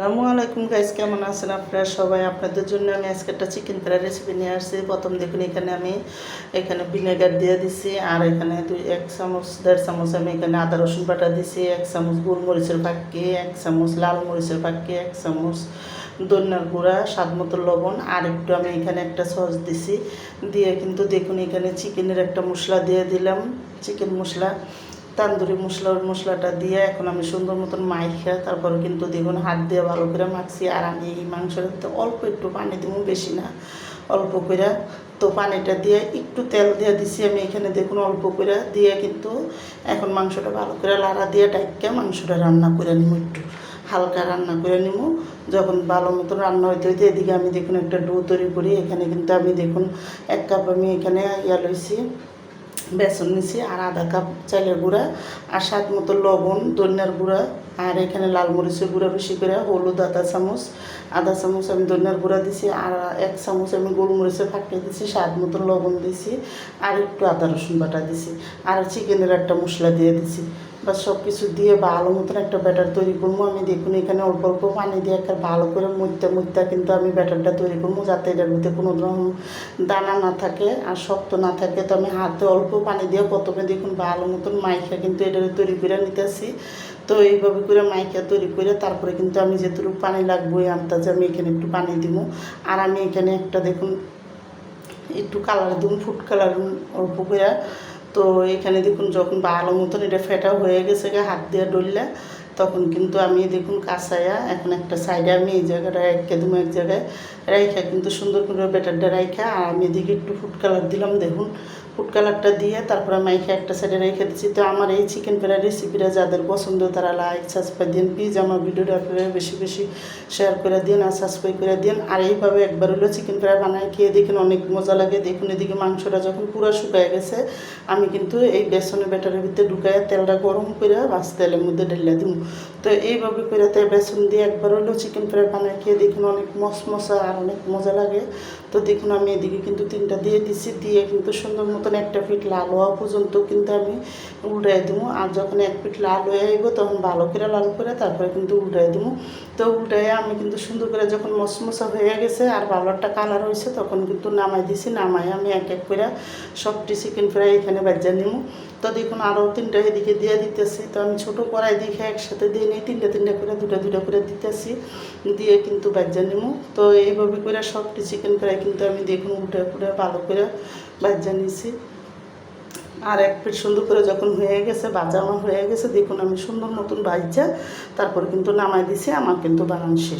আসসালামু আলাইকুম গাইস কেমন আছেন আপনারা সবাই? আপনাদের জন্য আমি আজকে একটা চিকেন ফ্রাই রেসিপি নিয়ে আসছি। প্রথম দেখুন, এখানে আমি এখানে ভিনেগার দিয়ে দিছি, আর এখানে দুই, এক চামচ, দেড় চামচ আমি এখানে আদা, রসুন বাটা দিছি, এক চামচ গোলমরিচের পাক্কি এক চামচ লাল মরিচের পাক্কি এক চামচ ধনিয়ার গুঁড়া, স্বাদ মতো লবণ, আর একটু আমি এখানে একটা সস দিছি। দিয়ে কিন্তু দেখুন, এখানে চিকেনের একটা মশলা দিয়ে দিলাম। চিকেন মশলা তান্দুরি মশলা মশলাটা দিয়ে এখন আমি সুন্দর মতন মাইখা তারপরে কিন্তু দেখুন হাত দিয়ে ভালো করে মাখছি। আর আমি এই মাংসটাতে অল্প একটু পানি দিব, বেশি না, অল্প করে। তো পানিটা দিয়ে একটু তেল দিয়ে দিছি আমি এখানে, দেখুন অল্প করে। দিয়ে কিন্তু এখন মাংসটা ভালো করে লাড়া দিয়ে ডাইকা মাংসটা রান্না করে নিব একটু। হালকা রান্না করে নিব। যখন ভালো মতো রান্না হইতে হইতে এদিকে আমি দেখুন একটা ডো তৈরি করি। এখানে কিন্তু আমি দেখুন এক কাপ আমি এখানে ইয়া লইছি। বেসন নিছি আর আধা কাপ চালের গুঁড়া আর স্বাদ মতো লবণ, ধনিয়ার গুঁড়া আর এখানে লাল মরিচের গুঁড়া বেশি করে, হলুদ আধা চামচ। আধা চামচ আমি ধনিয়ার গুঁড়া দিছি আর এক চামচ আমি গোলমরিচের ফাটিয়ে দিছি, স্বাদ মতো লবণ দিছি আর একটু আদা রসুন বাটা দিছি। আর চিকেনের একটা মশলা দিয়ে দিছি। বা সব কিছু দিয়ে ভালো মতন একটা ব্যাটার তৈরি করব। আমি দেখুন এখানে অল্প অল্প পানি দিয়ে একটা ভালো করে মুড়তে মুড়তে কিন্তু আমি ব্যাটারটা তৈরি করব যাতে এটার মধ্যে কোনো রকম দানা না থাকে আর শক্ত না থাকে। তো আমি হাতে অল্প পানি দিয়ে প্রথমে দেখুন ভালো মতন মাইখা কিন্তু এটা তৈরি করে নিতেছি। তো এইভাবে করে মাইকা তৈরি করে তারপরে কিন্তু আমি যেটুকু পানি লাগবে ওই আন্দাজে আমি এখানে একটু পানি দিব। আর আমি এখানে একটা দেখুন একটু কালার দিন ফুড কালার অল্প করে। তো এখানে দেখুন যখন ভালো মতন এটা ফেটা হয়ে গেছে হাত দিয়ে ডললে তখন কিন্তু আমি দেখুন কাঁচাইয়া এখন একটা সাইডে আমি এই জায়গাটা রেখে দেবো এক জায়গায় রাইখা। কিন্তু সুন্দর করে বেটারটা রাইখা, আর আমি এদিকে একটু ফুড কালার দিলাম দেখুন। ফুড কালারটা দিয়ে তারপরে মাইখা একটা সাইডে রেখে দিচ্ছি তো আমার এই চিকেন ফ্রাই রেসিপিটা যাদের পছন্দ তারা লাইক সাবস্ক্রাইব দিন। প্লিজ আমার ভিডিওটা আপনারা বেশি বেশি শেয়ার করে দিন আর সাবস্ক্রাইব করে দিন। আর এইভাবে একবার হলো চিকেন ফ্রাই বানায় খেয়ে দেখুন অনেক মজা লাগে। দেখুন এদিকে মাংসটা যখন পুরো শুকায় গেছে, আমি কিন্তু এই বেসনের ব্যাটারের ভিতরে ঢুকাইয়া তেলটা গরম করে বাস তেলের মধ্যে ঢেলে দিব। তো এইভাবে করে তাই বেসন দিয়ে একবার হলেও চিকেন ফ্রাই বানায় খেয়ে দেখুন অনেক মশমশা আর অনেক মজা লাগে। তো দেখুন আমি এদিকে কিন্তু তিনটা দিয়ে দিছি, দিয়ে কিন্তু সুন্দর মতন একটা ফিট লাল হওয়া পর্যন্ত কিন্তু আমি উল্টাই দেবো আর যখন এক ফিট লাল হয়ে আইব, তখন ভালো করে লাল করে তারপরে কিন্তু উল্টাই দেবো তো উল্টাই আমি কিন্তু সুন্দর করে যখন মশমশা হয়ে গেছে আর ভালো একটা কালার হয়েছে, তখন কিন্তু নামাই দিছি। নামাই আমি এক এক করে সবটি চিকেন ফ্রাই এখানে বাজ্যা নিব তো দেখুন আরও তিনটা এদিকে দিয়ে দিতেছি। তো আমি ছোটো কড়াই দেখে একসাথে দিয়ে নিই। তিনটা তিনটা করে, দুটা দুটা করে দিতেছি। দিয়ে কিন্তু বাজ্যা নিব তো এইভাবে করে সবটি চিকেন ফ্রাই কিন্তু আমি দেখুন উল্টে পুটে ভালো করে বাজ্যা নিয়েছি। আর এক ফিট সুন্দর করে যখন হয়ে গেছে ভাজা আমার হয়ে গেছে, দেখুন আমি সুন্দর মতন ভাজা তারপর কিন্তু নামাই দিছি, আমার কিন্তু বানান শেষ।